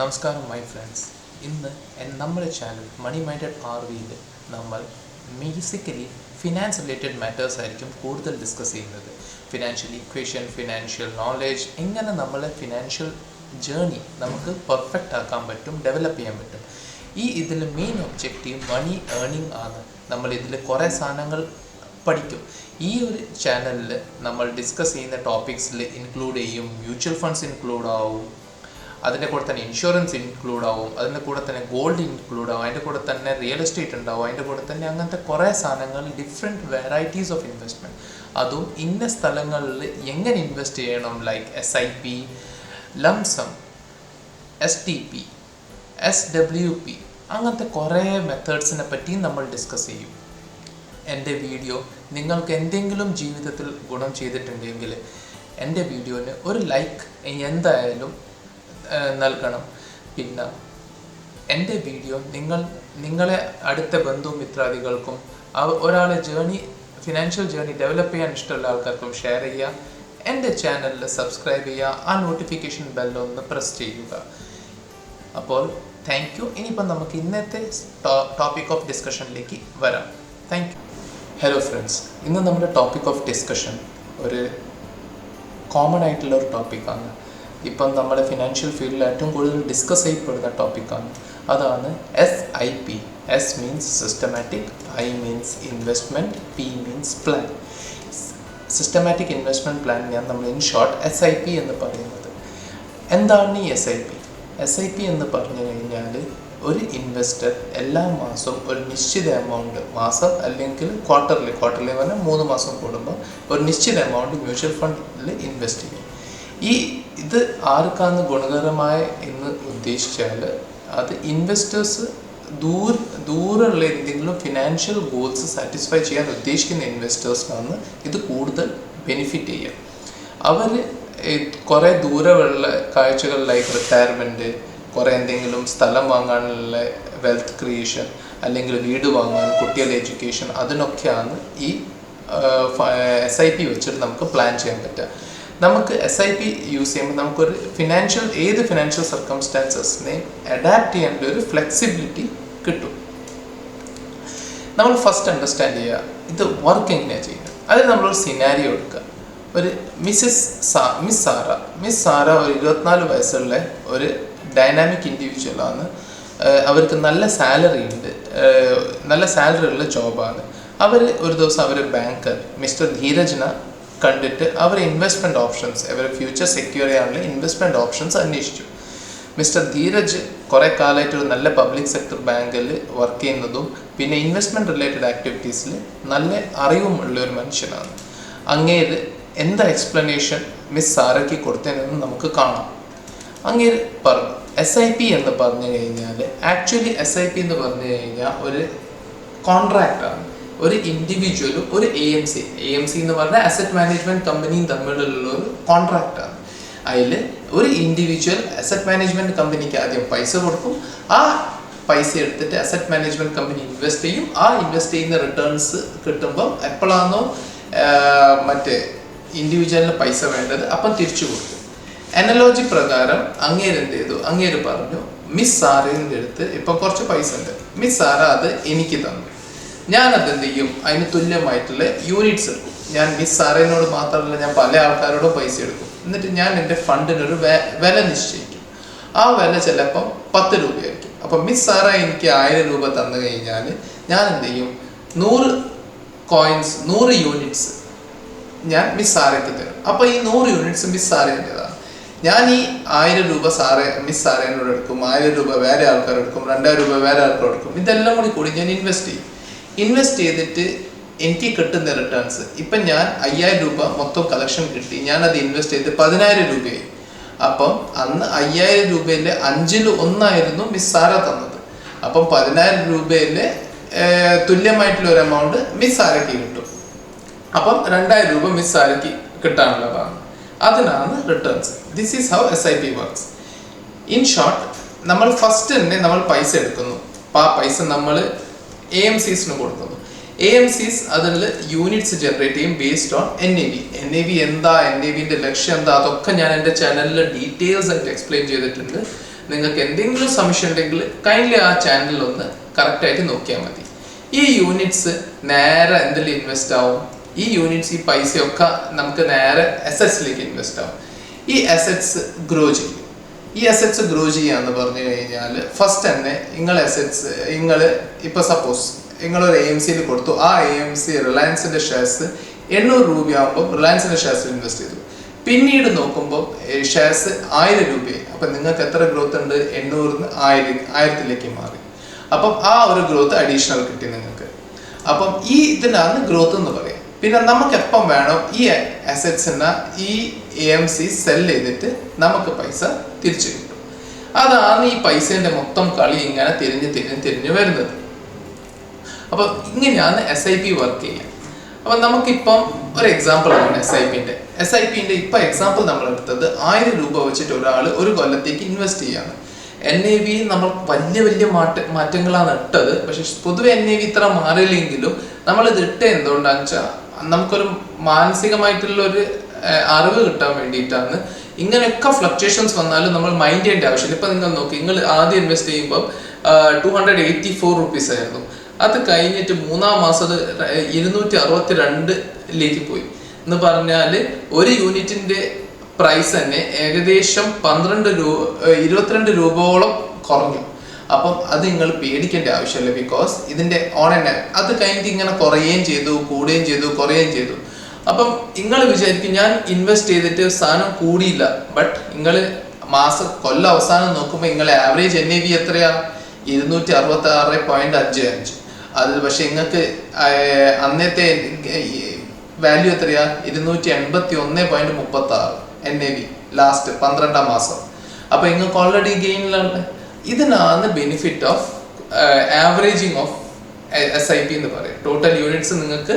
നമസ്കാരം my friends ഇന്ന് നമ്മുടെ ചാനൽ മണി മൈൻഡഡ് ആർ വിയിൽ നമ്മൾ ബേസിക്കലി ഫിനാൻസ് റിലേറ്റഡ് മാറ്റേഴ്സ് ആയിരിക്കും കൂടുതൽ ഡിസ്കസ് ചെയ്യുന്നത്. ഫിനാൻഷ്യൽ ഇക്വേഷൻ ഫിനാൻഷ്യൽ നോളേജ് എങ്ങനെ നമ്മളെ ഫിനാൻഷ്യൽ ജേർണി നമുക്ക് പെർഫെക്റ്റ് ആക്കാൻ പറ്റും ഡെവലപ്പ് ചെയ്യാൻ പറ്റും. ഈ ഇതിൽ മെയിൻ ഒബ്ജക്റ്റീവ് മണി ഏർണിംഗ് ആണ്. നമ്മൾ ഇതിൽ കുറേ സാധനങ്ങൾ പഠിക്കും. ഈ ഒരു ചാനലിൽ നമ്മൾ ഡിസ്കസ് ചെയ്യുന്ന ടോപ്പിക്സിൽ ഇൻക്ലൂഡ് ചെയ്യും മ്യൂച്വൽ ഫണ്ട്സ് ഇൻക്ലൂഡ് ആവും അതിന്റെ കൂടെ തന്നെ ഇൻഷുറൻസ് ഇൻക്ലൂഡ് ആവും അതിന്റെ കൂടെ തന്നെ ഗോൾഡ് ഇൻക്ലൂഡ് ആവും അതിന്റെ കൂടെ തന്നെ റിയൽ എസ്റ്റേറ്റ് ഉണ്ടാവും അതിന്റെ കൂടെ തന്നെ അങ്ങനത്തെ കുറേ സാധനങ്ങൾ ഡിഫറെന്റ് വെറൈറ്റീസ് ഓഫ് ഇൻവെസ്റ്റ്മെന്റ് അതും ഇന്ന സ്ഥലങ്ങളിൽ എങ്ങനെ ഇൻവെസ്റ്റ് ചെയ്യണം? Like S I P lumpsum S T P S W P അങ്ങനത്തെ കുറേ മെത്തേഡ്സിനെ പറ്റിയും നമ്മൾ ഡിസ്കസ് ചെയ്യും. എന്റെ വീഡിയോ നിങ്ങൾക്ക് എന്തെങ്കിലും ജീവിതത്തിൽ ഗുണം ചെയ്തിട്ടുണ്ടെങ്കിൽ എന്റെ വീഡിയോന് ഒരു ലൈക്ക് എന്തായാലും നൽകണം. പിന്നെ എന്റെ വീഡിയോ നിങ്ങൾ നിങ്ങളെ അടുത്ത ബന്ധു മിത്രാദികൾക്കും ഒരാളെ ജേണി ഫിനാൻഷ്യൽ ജേണി ഡെവലപ്പ് ചെയ്യാൻ ഇഷ്ടമുള്ള ആൾക്കാർക്കും ഷെയർ ചെയ്യുക. എന്റെ ചാനലിൽ സബ്സ്ക്രൈബ് ചെയ്യുക. ആ നോട്ടിഫിക്കേഷൻ ബെല്ലൊന്ന് പ്രസ് ചെയ്യുക. അപ്പോൾ താങ്ക് യു. ഇനിയിപ്പം നമുക്ക് ഇന്നത്തെ ടോപ്പിക് ഓഫ് ഡിസ്കഷനിലേക്ക് വരാം. താങ്ക് യു ഹലോ ഫ്രണ്ട്സ് ഇന്ന് നമ്മുടെ ടോപ്പിക് ഓഫ് ഡിസ്കഷൻ ഒരു കോമൺ ആയിട്ടുള്ള ഒരു ടോപ്പിക്കാണ് ഇപ്പം നമ്മുടെ ഫിനാൻഷ്യൽ ഫീൽഡിൽ ഏറ്റവും കൂടുതൽ ഡിസ്കസ് ചെയ്യപ്പെടുന്ന ടോപ്പിക്കാണ് അതാണ് S I P S means systematic I means investment P means plan systematic investment plan ഞാൻ നമ്മൾ in short S I P എന്ന് പറയുന്നത്. എന്താണ് ഈ S I P S I P എന്ന് പറഞ്ഞു കഴിഞ്ഞാൽ ഒരു ഇൻവെസ്റ്റർ എല്ലാ മാസവും ഒരു നിശ്ചിത എമൗണ്ട് മാസം അല്ലെങ്കിൽ ക്വാർട്ടർലി ക്വാർട്ടർലി പറഞ്ഞാൽ മൂന്ന് മാസം കൂടുമ്പോൾ ഒരു നിശ്ചിത എമൗണ്ട് മ്യൂച്വൽ ഫണ്ടിൽ ഇൻവെസ്റ്റ് ചെയ്യും. ഈ ഇത് ആർക്കാണ് ഗുണകരമായ എന്ന് ഉദ്ദേശിച്ചാൽ അത് ഇൻവെസ്റ്റേഴ്സ് ദൂർ ദൂരമുള്ള എന്തെങ്കിലും ഫിനാൻഷ്യൽ ഗോൾസ് സാറ്റിസ്ഫൈ ചെയ്യാൻ ഉദ്ദേശിക്കുന്ന ഇൻവെസ്റ്റേഴ്സിനാണ് ഇത് കൂടുതൽ ബെനിഫിറ്റ് ചെയ്യുക. അവർ കുറേ ദൂരമുള്ള കാഴ്ചകൾ ലൈക്ക് റിട്ടയർമെന്റ് കുറേ എന്തെങ്കിലും സ്ഥലം വാങ്ങാനുള്ള വെൽത്ത് ക്രിയേഷൻ അല്ലെങ്കിൽ വീട് വാങ്ങാൻ കുട്ടികളുടെ എഡ്യൂക്കേഷൻ അതിനൊക്കെയാണ് ഈ എസ് ഐ പി വെച്ചിട്ട് നമുക്ക് പ്ലാൻ ചെയ്യാൻ പറ്റുക. നമുക്ക് എസ് ഐ പി യൂസ് ചെയ്യുമ്പോൾ നമുക്കൊരു ഫിനാൻഷ്യൽ ഏത് ഫിനാൻഷ്യൽ സർക്കംസ്റ്റാൻസസിനെ അഡാപ്റ്റ് ചെയ്യേണ്ട ഒരു ഫ്ലെക്സിബിലിറ്റി കിട്ടും. നമ്മൾ ഫസ്റ്റ് അണ്ടർസ്റ്റാൻഡ് ചെയ്യുക ഇത് വർക്ക് എങ്ങനെയാണ് ചെയ്യുന്നത്? അതിൽ നമ്മളൊരു സിനാരിയോ എടുക്കുക. ഒരു മിസ്സസ് സാ മിസ് സാറ മിസ് സാറ ഒരു ഇരുപത്തിനാല് വയസ്സുള്ള ഒരു ഡൈനാമിക് ഇൻഡിവിജ്വലാണ് അവർക്ക് നല്ല സാലറി ഉണ്ട്. നല്ല സാലറി ഉള്ള ജോബാണ് അവർ ഒരു ദിവസം അവർ ബാങ്കർ മിസ്റ്റർ ധീരജിനെ കണ്ടിട്ട് അവർ ഇൻവെസ്റ്റ്മെന്റ് ഓപ്ഷൻസ് അവരെ ഫ്യൂച്ചർ സെക്യൂർ ചെയ്യാനുള്ള ഇൻവെസ്റ്റ്മെന്റ് ഓപ്ഷൻസ് അന്വേഷിച്ചു. മിസ്റ്റർ ധീരജ് കുറേ കാലമായിട്ട് ഒരു നല്ല പബ്ലിക് സെക്ടർ ബാങ്കിൽ വർക്ക് ചെയ്യുന്നതും പിന്നെ ഇൻവെസ്റ്റ്മെന്റ് റിലേറ്റഡ് ആക്ടിവിറ്റീസിൽ നല്ല അറിവും ഉള്ള ഒരു മനുഷ്യനാണ്. അങ്ങേര് എന്താ എക്സ്പ്ലനേഷൻ മിസ് സാറയ്ക്ക് കൊടുത്തതെന്ന് നമുക്ക് കാണാം. അങ്ങേര് പറഞ്ഞു എസ് ഐ പി എന്ന് പറഞ്ഞു കഴിഞ്ഞാൽ ആക്ച്വലി എസ് ഐ പി എന്ന് പറഞ്ഞു കഴിഞ്ഞാൽ ഒരു കോൺട്രാക്റ്റാണ് ഒരു ഇൻഡിവിജ്വലും ഒരു A M C A M C എന്ന് പറഞ്ഞാൽ അസറ്റ് മാനേജ്മെന്റ് കമ്പനിയും തമ്മിലുള്ള ഒരു കോൺട്രാക്റ്റാണ് അതിൽ ഒരു ഇൻഡിവിജ്വൽ അസറ്റ് മാനേജ്മെന്റ് കമ്പനിക്ക് ആദ്യം പൈസ കൊടുക്കും. ആ പൈസ എടുത്തിട്ട് അസറ്റ് മാനേജ്മെന്റ് കമ്പനി ഇൻവെസ്റ്റ് ചെയ്യും. ആ ഇൻവെസ്റ്റ് ചെയ്യുന്ന റിട്ടേൺസ് കിട്ടുമ്പോൾ എപ്പോഴാണോ മറ്റേ ഇൻഡിവിജ്വലിന് പൈസ വേണ്ടത് അപ്പം തിരിച്ചു കൊടുക്കും. അനലോജി പ്രകാരം അങ്ങേര് എന്ത് ചെയ്തു? അങ്ങേര് പറഞ്ഞു മിസ് സാറിന്റെ അടുത്ത് ഇപ്പം കുറച്ച് പൈസ ഉണ്ട്. മിസ് സാറ അത് എനിക്ക് തന്നു. ഞാൻ അത് എന്ത് ചെയ്യും അതിന് തുല്യമായിട്ടുള്ള യൂണിറ്റ്സ് എടുക്കും. ഞാൻ മിസ് സാറേനോട് മാത്രമല്ല ഞാൻ പല ആൾക്കാരോടും പൈസ എടുക്കും. എന്നിട്ട് ഞാൻ എന്റെ ഫണ്ടിനൊരു വില നിശ്ചയിക്കും. ആ വില ചിലപ്പം പത്ത് രൂപയായിരിക്കും. അപ്പം മിസ് സാറ എനിക്ക് ആയിരം രൂപ തന്നു കഴിഞ്ഞാൽ ഞാൻ എന്ത് ചെയ്യും നൂറ് കോയിൻസ് നൂറ് യൂണിറ്റ്സ് ഞാൻ മിസ് സാറയ്ക്ക് തരും. അപ്പോൾ ഈ നൂറ് യൂണിറ്റ്സ് മിസ് സാറേന്റെതാണ്. ഞാൻ ഈ ആയിരം രൂപ സാറേ മിസ് സാറേനോട് എടുക്കും. ആയിരം രൂപ വേറെ ആൾക്കാരെടുക്കും രണ്ടായിരം രൂപ വേറെ ആൾക്കാർ എടുക്കും. ഇതെല്ലാം കൂടി കൂടി ഞാൻ ഇൻവെസ്റ്റ് ചെയ്യും. ഇൻവെസ്റ്റ് ചെയ്തിട്ട് എനിക്ക് കിട്ടുന്ന റിട്ടേൺസ് ഇപ്പം ഞാൻ അയ്യായിരം രൂപ മൊത്തം കളക്ഷൻ കിട്ടി. ഞാൻ അത് ഇൻവെസ്റ്റ് ചെയ്ത് പതിനായിരം രൂപയായി. അപ്പം അന്ന് അയ്യായിരം രൂപയിൽ അഞ്ചിൽ ഒന്നായിരുന്നു മിസ് സാര തന്നത്. അപ്പം പതിനായിരം രൂപയിൽ തുല്യമായിട്ടുള്ള ഒരു എമൗണ്ട് മിസ് കിട്ടും. അപ്പം രണ്ടായിരം രൂപ മിസ് സാരയ്ക്ക് കിട്ടാനുള്ളതാണ്. അതിനാണ് returns this is how S I P works in short നമ്മൾ ഫസ്റ്റ് തന്നെ നമ്മൾ പൈസ എടുക്കുന്നു. അപ്പം ആ പൈസ നമ്മൾ എ എം സീസിന് കൊടുക്കുന്നു. എ എം സീസ് അതിൽ യൂണിറ്റ്സ് ജനറേറ്റ് ചെയ്യും based on N A V N A V എന്താ? എൻ എ വിന്റെ ലക്ഷ്യം എന്താ? അതൊക്കെ ഞാൻ എന്റെ ചാനലിൽ ഡീറ്റെയിൽസ് ആയിട്ട് എക്സ്പ്ലെയിൻ ചെയ്തിട്ടുണ്ട്. നിങ്ങൾക്ക് എന്തെങ്കിലും സംശയം ഉണ്ടെങ്കിൽ കൈൻഡ്ലി ആ ചാനലിലൊന്ന് കറക്റ്റായിട്ട് നോക്കിയാൽ മതി. ഈ യൂണിറ്റ്സ് നേരെ എന്തിൽ ഇൻവെസ്റ്റ് ആവും? ഈ യൂണിറ്റ്സ് ഈ പൈസയൊക്കെ നമുക്ക് നേരെ അസറ്റ്സിലേക്ക് ഇൻവെസ്റ്റ് ആവും. ഈ അസറ്റ്സ് ഗ്രോ ചെയ്യും. ഈ അസറ്റ്സ് ഗ്രോ ചെയ്യാന്ന് പറഞ്ഞു കഴിഞ്ഞാൽ ഫസ്റ്റ് തന്നെ നിങ്ങൾ അസറ്റ്സ് നിങ്ങൾ ഇപ്പൊ സപ്പോസ് നിങ്ങൾ ഒരു എ എം സിയിൽ കൊടുത്തു. ആ എ എം സി റിലയൻസിന്റെ ഷെയർസ് എണ്ണൂറ് രൂപയാകുമ്പോൾ റിലയൻസിന്റെ ഷെയർസിൽ ഇൻവെസ്റ്റ് ചെയ്തു. പിന്നീട് നോക്കുമ്പോൾ ഷെയർസ് ആയിരം രൂപയായി. അപ്പം നിങ്ങൾക്ക് എത്ര ഗ്രോത്ത് ഉണ്ട്? എണ്ണൂറിൽ നിന്ന് ആയിരം ആയിരത്തിലേക്ക് മാറി. അപ്പം ആ ഒരു ഗ്രോത്ത് അഡീഷണൽ കിട്ടി നിങ്ങൾക്ക്. അപ്പം ഈ ഇതിനാണ് ഗ്രോത്ത് എന്ന് പറയാം പിന്നെ നമുക്ക് എപ്പം വേണം ഈ അസറ്റ്സിനെ ഈ എ എം സി സെൽ ചെയ്തിട്ട് നമുക്ക് പൈസ തിരിച്ചു കിട്ടും. അതാണ് ഈ പൈസേന്റെ മൊത്തം കളി ഇങ്ങനെ തിരിഞ്ഞ് തിരിഞ്ഞ് തിരിഞ്ഞ് വരുന്നത്. അപ്പൊ ഇങ്ങനെയാണ് എസ് ഐ പി വർക്ക് ചെയ്യുക. അപ്പൊ നമുക്കിപ്പം ഒരു എക്സാമ്പിൾ ആണ് എസ് ഐ പിന്റെ എസ് ഐ പിന്റെ ഇപ്പൊ എക്സാമ്പിൾ നമ്മൾ എടുത്തത് ആയിരം രൂപ വെച്ചിട്ട് ഒരാൾ ഒരു കൊല്ലത്തേക്ക് ഇൻവെസ്റ്റ് ചെയ്യാണ് എൻ എ വി നമ്മൾ വലിയ വലിയ മാറ്റ മാറ്റങ്ങളാണ് ഇട്ടത്. പക്ഷെ പൊതുവെ എൻ എ വി ഇത്ര മാറിയില്ലെങ്കിലും നമ്മൾ ഇത് ഇട്ട എന്തുകൊണ്ടാണെന്ന് വെച്ചാൽ നമുക്കൊരു മാനസികമായിട്ടുള്ള ഒരു അറിവ് കിട്ടാൻ വേണ്ടിയിട്ടാണ് ഇങ്ങനെയൊക്കെ ഫ്ലക്ച്വേഷൻസ് വന്നാലും നമ്മൾ മൈൻഡ് ചെയ്യേണ്ട ആവശ്യമില്ല. ഇപ്പൊ നിങ്ങൾ നോക്കി നിങ്ങൾ ആദ്യം ഇൻവെസ്റ്റ് ചെയ്യുമ്പോൾ two hundred eighty four rupees ആയിരുന്നു. അത് കഴിഞ്ഞിട്ട് മൂന്നാം മാസം ഇരുന്നൂറ്റി അറുപത്തി രണ്ടിലേക്ക് പോയി. എന്ന് പറഞ്ഞാൽ ഒരു യൂണിറ്റിന്റെ പ്രൈസ് തന്നെ ഏകദേശം പന്ത്രണ്ട് രൂപ ഇരുപത്തിരണ്ട് രൂപയോളം കുറഞ്ഞു. അപ്പം അത് നിങ്ങൾ പേടിക്കേണ്ട ആവശ്യമില്ല ബിക്കോസ് ഇതിന്റെ ഓൺ ആൻഡ് അത് കഴിഞ്ഞിട്ട് ഇങ്ങനെ കുറയുകയും ചെയ്തു കൂടുകയും ചെയ്തു കുറയുകയും ചെയ്തു. അപ്പം നിങ്ങൾ വിചാരിക്കും ഞാൻ ഇൻവെസ്റ്റ് ചെയ്തിട്ട് സാധനം കൂടിയില്ല. ബട്ട് നിങ്ങൾ മാസം കൊല്ലം അവസാനം നോക്കുമ്പോൾ നിങ്ങളെ ആവറേജ് എൻ എ വി എത്രയാ? ഇരുന്നൂറ്റി അറുപത്തി ആറ് പോയിന്റ് അഞ്ച് അഞ്ച്. അത് പക്ഷെ നിങ്ങൾക്ക് അന്നത്തെ വാല്യൂ എത്രയാ? ഇരുന്നൂറ്റി എൺപത്തി ഒന്ന് പോയിന്റ് മുപ്പത്തി ആറ് എൻ എ വി ലാസ്റ്റ് പന്ത്രണ്ടാം മാസം. അപ്പൊ നിങ്ങൾക്ക് ഓൾറെഡി ഗെയിനിലാണ് ഇതിനാണ് benefit of averaging of S I P എന്ന് പറയും ടോട്ടൽ യൂണിറ്റ്സ് നിങ്ങൾക്ക്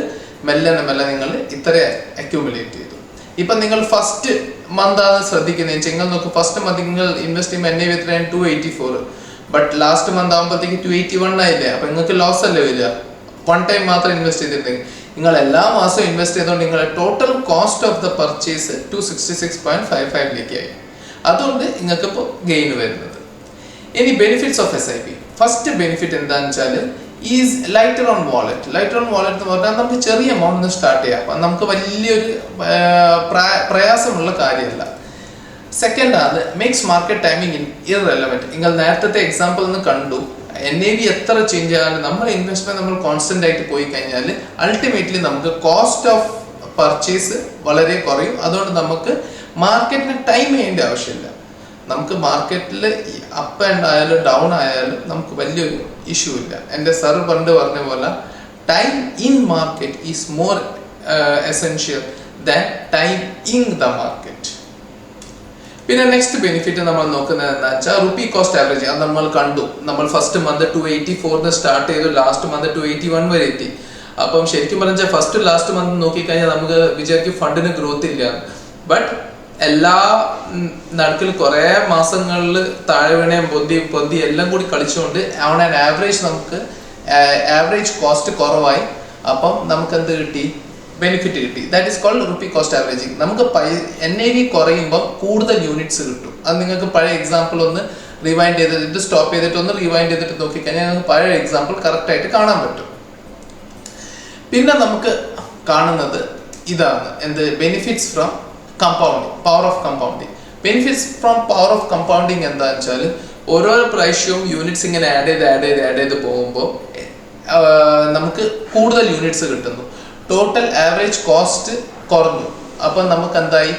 മെല്ലെ മെല്ലെ നിങ്ങൾ ഇത്ര അക്യൂമുലേറ്റ് ചെയ്തു. ഇപ്പൊ നിങ്ങൾ ഫസ്റ്റ് മന്ത് ആണ് ശ്രദ്ധിക്കുന്നത്. നിങ്ങൾ നോക്കും ഫസ്റ്റ് മന്ത് നിങ്ങൾ ഇൻവെസ്റ്റ് ചെയ്യുമ്പോൾ എന്നെ എത്രയാണ് two eighty four but last month ആകുമ്പോഴത്തേക്ക് ടു എയ്റ്റി വൺ ആയില്ലേ? അപ്പൊ നിങ്ങൾക്ക് ലോസ് അല്ലേ വരിക? വൺ ടൈം മാത്രം ഇൻവെസ്റ്റ് ചെയ്തിട്ടുണ്ടെങ്കിൽ. നിങ്ങൾ എല്ലാ മാസവും ഇൻവെസ്റ്റ് ചെയ്തുകൊണ്ട് നിങ്ങളുടെ total cost of the purchase two sixty six point five ഫൈവിലേക്ക് ആയി. അതുകൊണ്ട് നിങ്ങൾക്ക് ഇപ്പോൾ ഗെയിൻ വരുന്നത്. ഇനി benefits of S I P first benefit എന്താണെന്ന് വെച്ചാൽ is lighter on wallet lighter on wallet എന്ന് പറഞ്ഞാൽ നമുക്ക് ചെറിയ എമൗണ്ട് നിന്ന് സ്റ്റാർട്ട് ചെയ്യാം. അപ്പം നമുക്ക് വലിയൊരു പ്രയാസമുള്ള കാര്യമല്ല. സെക്കൻഡ് ആണ് മേക്സ് മാർക്കറ്റ് ടൈമിംഗ് ഇറലവന്റ് നിങ്ങൾ നേരത്തെ എക്സാമ്പിൾ നിന്ന് കണ്ടു. എൻ എ വി എത്ര ചേഞ്ച് ആയാലും നമ്മൾ ഇൻവെസ്റ്റ്മെന്റ് നമ്മൾ കോൺസ്റ്റന്റ് ആയിട്ട് പോയി കഴിഞ്ഞാൽ അൾട്ടിമേറ്റ്ലി നമുക്ക് കോസ്റ്റ് ഓഫ് പർച്ചേസ് വളരെ കുറയും. അതുകൊണ്ട് നമുക്ക് മാർക്കറ്റിന് ടൈം ചെയ്യേണ്ട ആവശ്യമില്ല. നമുക്ക് മാർക്കറ്റിൽ അപ്പ് ആൻഡ് ആയാലും ഡൗൺ ആയാലും നമുക്ക് വലിയൊരു ഇഷ്യൂ ഇല്ല. എന്റെ സർ പണ്ട് പറഞ്ഞ പോലെ time in market is more essential than time in the market പിന്നെ നെക്സ്റ്റ് ബെനിഫിറ്റ് നമ്മൾ നോക്കുന്നത് എന്താ വെച്ചാൽ റുപ്പി കോസ്റ്റ് ആവറേജ് അത് നമ്മൾ കണ്ടു. നമ്മൾ ഫസ്റ്റ് മന്ത് ടു എയ്റ്റി ഫോറിന് സ്റ്റാർട്ട് ചെയ്തു last month two eighty one വരെ എത്തി. അപ്പം ശരിക്കും പറഞ്ഞാൽ ഫസ്റ്റ് ലാസ്റ്റ് മന്ത് നോക്കിക്കഴിഞ്ഞാൽ നമുക്ക് വിചാരിക്കും ഫണ്ടിന് ഗ്രോത്ത് ഇല്ല. ബട്ട് എല്ലാ നടുക്കിൽ കുറേ മാസങ്ങളിൽ താഴെ വീണയും പൊന്തി പൊന്തി എല്ലാം കൂടി കളിച്ചുകൊണ്ട് ആൻ ആവറേജ് നമുക്ക് ആവറേജ് കോസ്റ്റ് കുറവായി. അപ്പം നമുക്ക് എന്ത് കിട്ടി? ബെനിഫിറ്റ് കിട്ടി. That is called rupee cost averaging നമുക്ക് പൈ എൻ ഐ വി കുറയുമ്പോൾ കൂടുതൽ യൂണിറ്റ്സ് കിട്ടും. അത് നിങ്ങൾക്ക് പഴയ എക്സാമ്പിൾ ഒന്ന് റിവൈൻഡ് ചെയ്തിട്ട് സ്റ്റോപ്പ് ചെയ്തിട്ട് ഒന്ന് റിവൈൻഡ് ചെയ്തിട്ട് നോക്കിക്കഴിഞ്ഞാൽ നിങ്ങൾക്ക് പഴയ എക്സാമ്പിൾ കറക്റ്റ് ആയിട്ട് കാണാൻ പറ്റും. പിന്നെ നമുക്ക് കാണുന്നത് ഇതാണ്. എന്ത്? Benefits from compounding power of compounding benefits from power of compounding എന്താ വെച്ചാൽ ഓരോ പ്രാവശ്യവും യൂണിറ്റ്സ് ഇങ്ങനെ ആഡ് ചെയ്ത് ആഡ് ചെയ്ത് ആഡ് ചെയ്ത് പോകുമ്പോൾ നമുക്ക് കൂടുതൽ യൂണിറ്റ്സ് കിട്ടുന്നു. ടോട്ടൽ ആവറേജ് കോസ്റ്റ് കുറഞ്ഞു. അപ്പം നമുക്ക് എന്തായി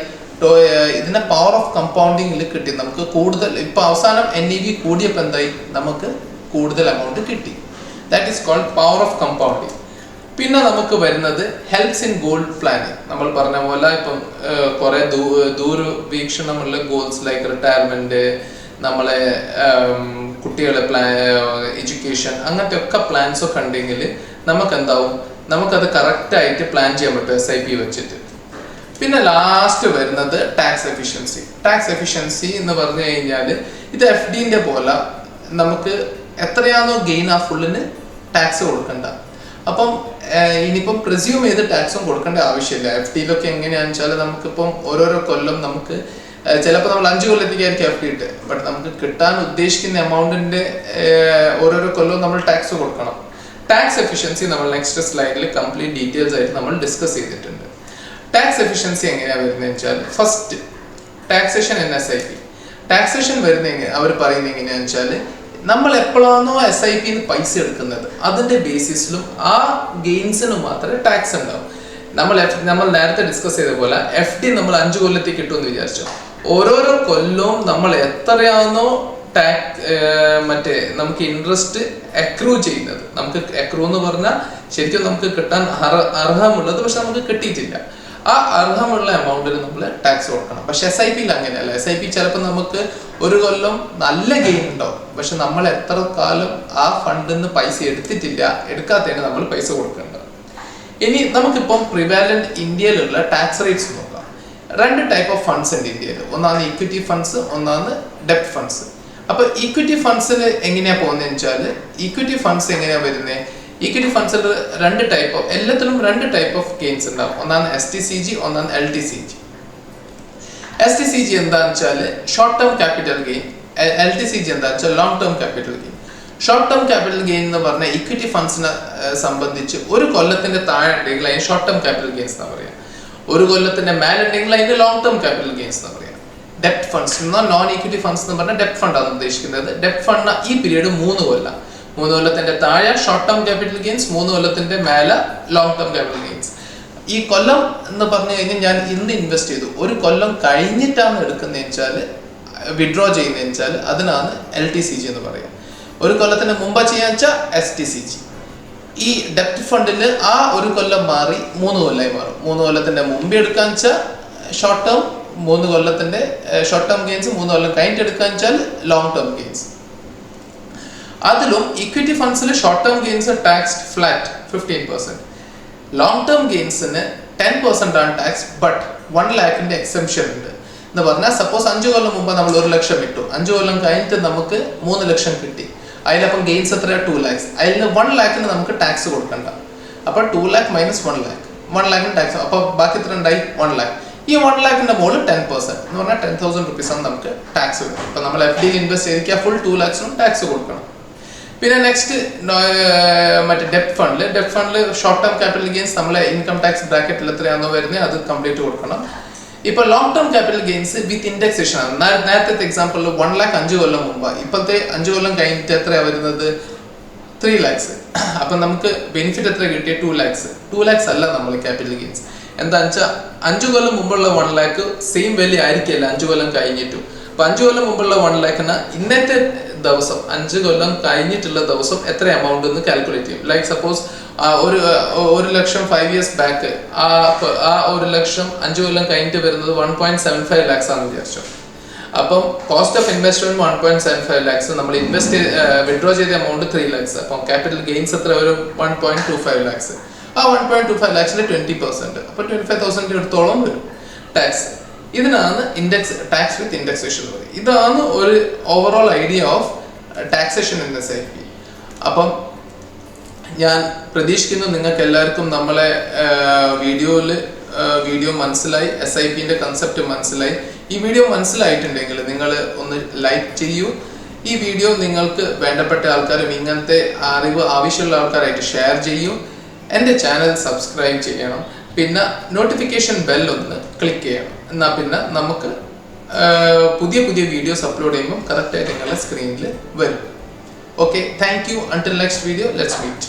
ഇതിനെ പവർ ഓഫ് കമ്പൗണ്ടിങ്ങിൽ കിട്ടി. നമുക്ക് കൂടുതൽ ഇപ്പൊ അവസാനം എൻ ഇ വി കൂടിയപ്പോൾ എന്തായി? നമുക്ക് കൂടുതൽ എമൗണ്ട് കിട്ടി. That is called power of compounding പിന്നെ നമുക്ക് വരുന്നത് ഹെൽപ്സ് ഇൻ ഗോൾ പ്ലാനിങ് നമ്മൾ പറഞ്ഞ പോലെ ഇപ്പം കുറെ ദൂരവീക്ഷണമുള്ള ഗോൾസ് ലൈക്ക് റിട്ടയർമെന്റ് നമ്മളെ കുട്ടികളെ പ്ലാ എഡ്യൂക്കേഷൻ അങ്ങനത്തെ ഒക്കെ പ്ലാൻസ് ഒക്കെ ഉണ്ടെങ്കിൽ നമുക്ക് എന്താവും നമുക്കത് കറക്റ്റായിട്ട് പ്ലാൻ ചെയ്യാൻ പറ്റും എസ് ഐ പി വെച്ചിട്ട്. പിന്നെ ലാസ്റ്റ് വരുന്നത് ടാക്സ് എഫിഷ്യൻസി ടാക്സ് എഫിഷ്യൻസി എന്ന് പറഞ്ഞു കഴിഞ്ഞാൽ ഇത് എഫ് ഡിന്റെ പോലെ നമുക്ക് എത്രയാണോ ഗെയിൻ ആ ഫുള്ളിന് ടാക്സ് കൊടുക്കണ്ട. അപ്പം ഇനിയിപ്പം പ്രിസ്യൂം ചെയ്ത് ടാക്സും കൊടുക്കേണ്ട ആവശ്യമില്ല. എഫ് ഡിയിലൊക്കെ എങ്ങനെയാണെന്ന് വെച്ചാൽ നമുക്കിപ്പം ഓരോരോ കൊല്ലം നമുക്ക് ചിലപ്പോൾ നമ്മൾ അഞ്ച് കൊല്ലത്തേക്കായിരിക്കും എഫ് ഡി ഇട്ട് ബട്ട് നമുക്ക് കിട്ടാൻ ഉദ്ദേശിക്കുന്ന എമൗണ്ടിന്റെ ഓരോരോ കൊല്ലവും നമ്മൾ ടാക്സ് കൊടുക്കണം. ടാക്സ് എഫിഷ്യൻസി നമ്മൾ നെക്സ്റ്റ് സ്ലൈഡിൽ കംപ്ലീറ്റ് ഡീറ്റെയിൽസ് ആയിട്ട് നമ്മൾ ഡിസ്കസ് ചെയ്തിട്ടുണ്ട്. ടാക്സ് എഫിഷ്യൻസി എങ്ങനെയാണ് വരുന്നത് വെച്ചാൽ first taxation in S I P taxation വരുന്ന അവർ പറയുന്നത് എങ്ങനെയാണെന്ന് വെച്ചാൽ നമ്മൾ എപ്പോഴാണോ എസ് ഐ പിന്ന് പൈസ എടുക്കുന്നത് അതിന്റെ ബേസിസിലും ആ ഗെയിൻസിന് മാത്രമേ ടാക്സ് ഉണ്ടാവും. നമ്മൾ എഫ് നമ്മൾ നേരത്തെ ഡിസ്കസ് ചെയ്ത പോലെ എഫ് ഡി നമ്മൾ അഞ്ച് കൊല്ലത്തേക്ക് കിട്ടുമെന്ന് വിചാരിച്ചു. ഓരോരോ കൊല്ലവും നമ്മൾ എത്രയാണോ ടാക്സ് മറ്റേ നമുക്ക് ഇൻട്രസ്റ്റ് അക്രൂ ചെയ്യുന്നത്. നമുക്ക് അക്രൂ എന്ന് പറഞ്ഞാൽ ശരിക്കും നമുക്ക് കിട്ടാൻ അർഹ- അർഹമുള്ളത് പക്ഷെ നമുക്ക് കിട്ടിയിട്ടില്ല. ആ അർഹമുള്ള എമൗണ്ടിൽ നമ്മൾ ടാക്സ് കൊടുക്കണം. പക്ഷെ എസ് ഐ പിയിൽ അങ്ങനെയല്ല. എസ് ഐ പി ചിലപ്പോൾ നമുക്ക് ഒരു കൊല്ലം നല്ല ഗെയിൻ ഉണ്ടാവും. പക്ഷെ നമ്മൾ എത്ര കാലം ആ ഫണ്ടിൽ നിന്ന് പൈസ എടുത്തിട്ടില്ല എടുക്കാത്തതിന് നമ്മൾ പൈസ കൊടുക്കേണ്ടത്. ഇനി നമുക്കിപ്പം പ്രിവാലന്റ് ഇന്ത്യയിലുള്ള ടാക്സ് റേറ്റ്സ് നോക്കാം. രണ്ട് ടൈപ്പ് ഓഫ് ഫണ്ട്സ് ഉണ്ട് ഇന്ത്യയിൽ ഒന്നാണ് ഇക്വിറ്റി ഫണ്ട്സ് ഒന്നാണ് ഡെപ്റ്റ് ഫണ്ട്സ് അപ്പൊ ഇക്വിറ്റി ഫണ്ട്സിൽ എങ്ങനെയാ പോകുന്നത് വെച്ചാൽ ഇക്വിറ്റി ഫണ്ട്സ് എങ്ങനെയാ വരുന്നത് ഇക്വിറ്റി ഫണ്ട്സിൽ രണ്ട് ടൈപ്പ് ഓഫ് എല്ലാത്തിലും രണ്ട് ടൈപ്പ് ഓഫ് ഗെയിൻസ് ഉണ്ടാവും. ഒന്നാണ് എസ് ടി സി ജി ഒന്നാണ് L T C G S T C G എന്താണെന്ന് വെച്ചാൽ short term capital gain L T C G എന്താണെന്ന് വെച്ചാൽ long term capital gain short term capital gain എന്ന് പറഞ്ഞാൽ equity ഫണ്ട്സിനെ സംബന്ധിച്ച് ഒരു കൊല്ലത്തിന്റെ താഴെ ഉണ്ടെങ്കിൽ അതിന് ഷോർട്ട് ടേം ക്യാപിറ്റൽ ഗെയിൻസ് എന്ന് പറയാം. ഒരു കൊല്ലത്തിന്റെ മേലെ ഉണ്ടെങ്കിൽ അതിന് ലോങ് ടേം ക്യാപിറ്റൽ ഗെയിൻസ് എന്ന് പറയാം. ഡെപ്റ്റ് ഫണ്ട്സ് എന്നാൽ നോൺ ഇക്വിറ്റി ഫണ്ട്സ് എന്ന് പറഞ്ഞാൽ ഡെപ്റ്റ് ഫണ്ടാണ് ഉദ്ദേശിക്കുന്നത്. ഡെപ്റ്റ് ഫണ്ട് ഈ പീരീഡ് മൂന്ന് കൊല്ലം. മൂന്ന് കൊല്ലത്തിന്റെ താഴെ ഷോർട്ട് ടേം ക്യാപിറ്റൽ ഗെയിൻസ് മൂന്ന് കൊല്ലത്തിന്റെ മേലെ ലോങ് ടേം ക്യാപിറ്റൽ ഗെയിൻസ് ഈ കൊല്ലം എന്ന് പറഞ്ഞു കഴിഞ്ഞാൽ ഞാൻ ഇന്ന് ഇൻവെസ്റ്റ് ചെയ്തു. ഒരു കൊല്ലം കഴിഞ്ഞിട്ടാണ് എടുക്കുന്നത് വെച്ചാൽ വിഡ്രോ ചെയ്യുന്നത് വെച്ചാൽ അതിനാണ് എൽ ടി സി ജി എന്ന് പറയുക ഒരു കൊല്ലത്തിന് മുമ്പ് ചെയ്യാൻ വെച്ചാൽ എസ് ടി സി ജി ഈ ഡെപ്റ്റ് ഫണ്ടിൽ ആ ഒരു കൊല്ലം മാറി മൂന്ന് കൊല്ലമായി മാറും. മൂന്ന് കൊല്ലത്തിന്റെ മുമ്പ് എടുക്കാൻ വെച്ചാൽ ഷോർട്ട് ടേം മൂന്ന് കൊല്ലത്തിന്റെ ഷോർട്ട് ടേം ഗെയിൻസ് മൂന്ന് കൊല്ലം കഴിഞ്ഞിട്ട് എടുക്കാൻ വെച്ചാൽ ലോങ് ടേം ഗെയിൻസ് അതിലും equity ഫണ്ട്സിൽ short term gains tax flat fifteen percent long term ഗെയിൻസിന് ten percent ആണ് ടാക്സ് ബട്ട് വൺ ലാഖിന്റെ എക്സെംഷൻ ഉണ്ട്. എന്ന് പറഞ്ഞാൽ സപ്പോസ് അഞ്ചു കൊല്ലം മുമ്പ് നമ്മൾ ഒരു ലക്ഷം ഇട്ടു. അഞ്ചു കൊല്ലം കഴിഞ്ഞിട്ട് നമുക്ക് മൂന്ന് ലക്ഷം കിട്ടി. അതിലപ്പം ഗെയിൻസ് എത്രയാ? ടു ലാക്സ് അതിൽ വൺ ലാഖിന് നമുക്ക് ടാക്സ് കൊടുക്കണ്ട. അപ്പൊ two lakh minus one lakh one ലാഖിന് tax അപ്പൊ ബാക്കി എത്ര ഉണ്ടായി? വൺ ലാക്ക് ഈ വൺ ലാഖിന്റെ മുകളിൽ ടെൻ പെർസെന്റ് എന്ന് പറഞ്ഞാൽ ടെൻ തൗസൻഡ് റുപ്പീസ് ആണ് നമുക്ക് ടാക്സ് വരും അപ്പൊ നമ്മൾ എഫ് ഡി ഇൻവെസ്റ്റ് ചെയ്തിരിക്കുക ഫുൾ ടു ലാക്സിനും ടാക്സ് കൊടുക്കണം. പിന്നെ നെക്സ്റ്റ് മറ്റേ ഡെപ്റ്റ് ഫണ്ടിൽ ഡെപ്റ്റ് ഫണ്ടിൽ ഷോർട്ട് ടേം ക്യാപിറ്റൽ ഗെയിൻസ് നമ്മളെ ഇൻകം ടാക്സ് ബ്രാക്കറ്റിൽ എത്രയാണോ വരുന്നത് അത് കംപ്ലീറ്റ് കൊടുക്കണം. ഇപ്പൊ long term capital gains with indexation ആണ് നേരത്തെ എക്സാമ്പിളിൽ വൺ ലാക്ക് അഞ്ച് കൊല്ലം മുമ്പ്. ഇപ്പോഴത്തെ അഞ്ചു കൊല്ലം കഴിഞ്ഞിട്ട് എത്രയാ വരുന്നത്? ത്രീ ലാക്സ് അപ്പൊ നമുക്ക് ബെനിഫിറ്റ് എത്ര കിട്ടിയ? ടു ലാക്സ് ടു ലാക്സ് അല്ല നമ്മൾ ക്യാപിറ്റൽ ഗെയിൻസ് എന്താ വെച്ചാൽ അഞ്ചു കൊല്ലം മുമ്പുള്ള വൺ ലാക്ക് സെയിം വാല്യൂ ആയിരിക്കില്ല അഞ്ചു കൊല്ലം കഴിഞ്ഞിട്ടും? അപ്പൊ അഞ്ചു കൊല്ലം മുമ്പുള്ള വൺ ലാഖിന് ഇന്നത്തെ ദിവസം അഞ്ച് കൊല്ലം കഴിഞ്ഞിട്ടുള്ള ദിവസം എത്ര എമൗണ്ട് എന്ന് കാൽക്കുലേറ്റ് ചെയ്യും? ലൈക്ക് സപ്പോസ് ഒരു ഒരു ലക്ഷം ഫൈവ് ഇയേഴ്സ് ബാക്ക് ആ ആ ഒരു ലക്ഷം അഞ്ചു കൊല്ലം കഴിഞ്ഞിട്ട് വരുന്നത് one point seven five lakhs ആണെന്ന് വിചാരിച്ചു. അപ്പം cost of investment one point seven five lakhs നമ്മൾ ഇൻവെസ്റ്റ് വിഡ്രോ ചെയ്ത എമൗണ്ട് ത്രീ ലാക്സ് അപ്പം ക്യാപിറ്റൽ ഗെയിൻസ് എത്ര ഒരു one point two five lakhs ആ വൺ പോയിന്റ് ടു ഫൈവ് ലാക്സിന്റെ ട്വന്റി പെർസെന്റ് അപ്പൊ ട്വന്റി ഫൈവ് തൗസൻഡ് എടുത്തോളം വരും. ടാക്സ് ഇതിനാണ് ഇൻഡെക്സ് ടാക്സ് വിത്ത് ഇൻഡെക്സേഷൻ എന്ന് പറയും ഇതാണ് ഒരു overall idea of taxation in S I P അപ്പം ഞാൻ പ്രതീക്ഷിക്കുന്നു നിങ്ങൾക്ക് എല്ലാവർക്കും നമ്മളെ വീഡിയോയിൽ വീഡിയോ മനസ്സിലായി എസ് ഐ പിന്റെ കൺസെപ്റ്റ് മനസ്സിലായി. ഈ വീഡിയോ മനസ്സിലായിട്ടുണ്ടെങ്കിൽ നിങ്ങൾ ഒന്ന് ലൈക്ക് ചെയ്യൂ. ഈ വീഡിയോ നിങ്ങൾക്ക് വേണ്ടപ്പെട്ട ആൾക്കാരും ഇങ്ങനത്തെ അറിവ് ആവശ്യമുള്ള ആൾക്കാരായിട്ട് ഷെയർ ചെയ്യൂ. എന്റെ ചാനൽ സബ്സ്ക്രൈബ് ചെയ്യണം. പിന്നെ നോട്ടിഫിക്കേഷൻ ബെൽ ഒന്ന് ക്ലിക്ക് ചെയ്യണം. എന്നാൽ പിന്നെ നമുക്ക് പുതിയ പുതിയ വീഡിയോസ് അപ്ലോഡ് ചെയ്യുമ്പോൾ കറക്റ്റായിട്ട് നിങ്ങളുടെ സ്ക്രീനിൽ വരും okay thank you until next video let's meet.